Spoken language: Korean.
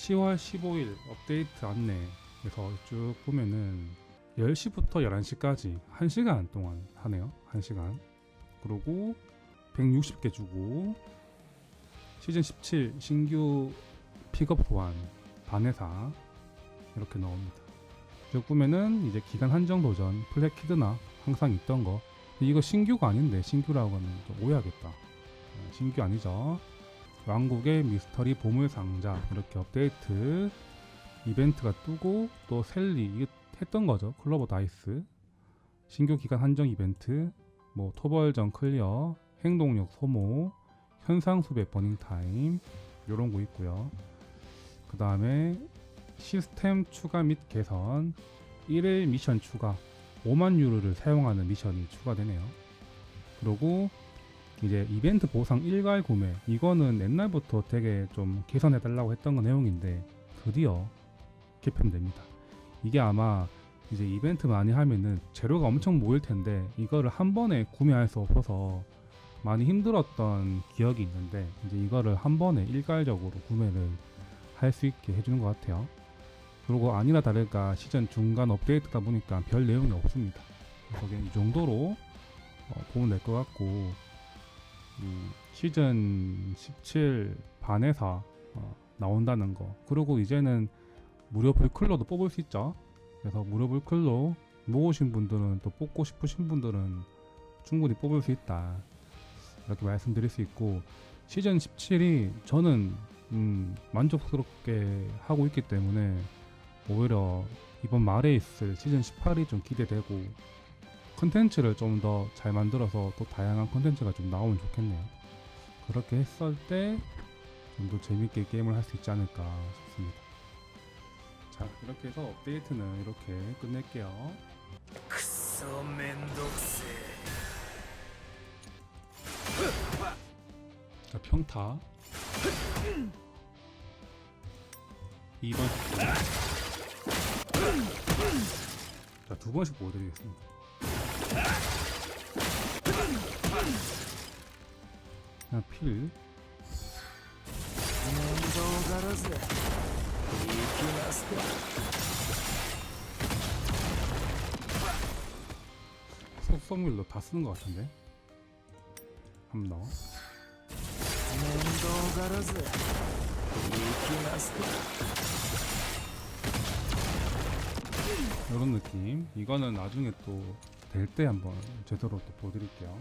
10월 15일 업데이트 안내에서 쭉 보면은 10시부터 11시까지 1시간 동안 하네요. 1시간. 그리고 160개 주고 시즌 17 신규 픽업 소환 반해사 이렇게 나옵니다. 쭉 보면은 이제 기간 한정 도전 플래키드나 항상 있던 거 이거 신규가 아닌데 신규라고 하면 좀 오해하겠다. 어, 신규 아니죠. 왕국의 미스터리 보물 상자 이렇게 업데이트 이벤트가 뜨고 또 셀리 했던 거죠. 클로버 다이스 신규 기간 한정 이벤트 뭐 토벌전 클리어 행동력 소모 현상 수배 버닝 타임 요런 거 있고요. 그 다음에 시스템 추가 및 개선 1일 미션 추가 5만 유로를 사용하는 미션이 추가되네요. 그리고 이제 이벤트 보상 일괄 구매 이거는 옛날부터 되게 좀 개선해 달라고 했던 거 내용인데 드디어 개편됩니다. 이게 아마 이제 이벤트 많이 하면은 재료가 엄청 모일 텐데 이거를 한 번에 구매할 수 없어서 많이 힘들었던 기억이 있는데 이제 이거를 한 번에 일괄적으로 구매를 할 수 있게 해주는 것 같아요. 그리고 아니나 다를까 시즌 중간 업데이트다 보니까 별 내용이 없습니다. 그래서 이 정도로 어, 보면 될 것 같고 음, 시즌 17 반에서 어, 나온다는 거 그리고 이제는 무료 불클로도 뽑을 수 있죠. 그래서 무료 불클로 모으신 분들은 또 뽑고 싶으신 분들은 충분히 뽑을 수 있다. 이렇게 말씀드릴 수 있고 시즌 17이 저는 음, 만족스럽게 하고 있기 때문에 오히려 이번 말에 있을 시즌 18이 좀 기대되고 컨텐츠를 좀 더 잘 만들어서 또 다양한 컨텐츠가 좀 나오면 좋겠네요. 그렇게 했을 때 좀 더 재밌게 게임을 할 수 있지 않을까 싶습니다. 자, 이렇게 해서 업데이트는 이렇게 끝낼게요. 크소 멘독세. 자, 평타. 2번. 자, 두 번씩 보여드리겠습니다. 하나 필. 속성물로 다 쓰는 것 같은데. 한 번 더. 이런 느낌. 이거는 나중에 또 될 때 한번 제대로 또 보여드릴게요.